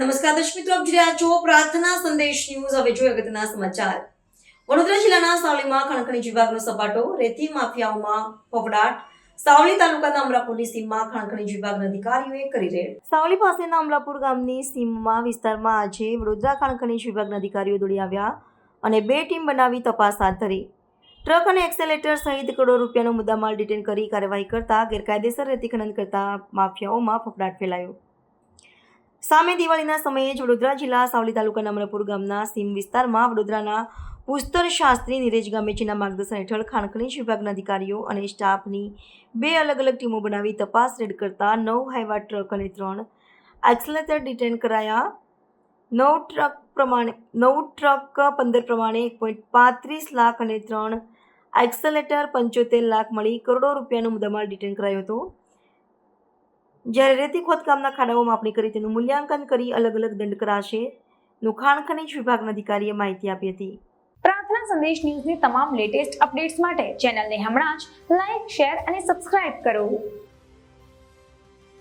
નમસ્કાર દર્શક મિત્રો, આપ જોઈ છો પ્રાર્થના સંદેશ ન્યૂઝ. હવે જોઈએ અગત્યના સમાચાર. વડોદરા જિલ્લાના સાવલીમાં ખણખણી વિભાગનો સપાટો, રેતી માફિયાઓમાં ફફડાટ સાવલી તાલુકાના અમરાપુરની સીમમાં ખણખણી વિભાગના અધિકારીઓએ કરી રેડ. સાવલી પાસેના અમરાપુર ગામની સીમમાં વિસ્તારમાં આજે વડોદરા ખણખણી વિભાગના અધિકારીઓ દોડી આવ્યા અને બે ટીમ બનાવી તપાસ હાથ ધરી. ટ્રક અને એક્સેલેટર સહિત કરોડો રૂપિયાનો મુદ્દામાલ ડિટેન કરી કાર્યવાહી કરતા ગેરકાયદેસર રેતી ખનન કરતા માફિયાઓમાં ફફડાટ ફેલાયો. સામે દિવાળીના સમયે જ વડોદરા જિલ્લા સાવલી તાલુકાના અમરપુર ગામના સીમ વિસ્તારમાં વડોદરાના પુસ્તર શાસ્ત્રી નિરેજ ગામેચીના માર્ગદર્શન હેઠળ ખાણખણી વિભાગના અધિકારીઓ અને સ્ટાફની બે અલગ અલગ ટીમો બનાવી તપાસ રેડ કરતા નવ હાઈવા ટ્રક અને ત્રણ એક્સલેટર ડિટેન કરાયા. નવ ટ્રક પ્રમાણે, નવ ટ્રક પંદર પ્રમાણે એક પોઈન્ટ પાંત્રીસ લાખ અને ત્રણ એક્સલેટર પંચોતેર લાખ મળી કરોડો રૂપિયાનો મુદ્દામાલ ડિટેન કરાયો હતો. જ્યારે રેતી ખોદકામના ખાડાઓ માપણી કરી તેનું મૂલ્યાંકન કરી અલગ અલગ દંડ કરાશે, નું ખાણ ખનીજ વિભાગના અધિકારીએ માહિતી આપી હતી. પ્રાર્થના સંદેશ ન્યૂઝની તમામ લેટેસ્ટ અપડેટ્સ માટે ચેનલને હમણાં જ લાઈક, શેર અને સબસ્ક્રાઇબ કરો.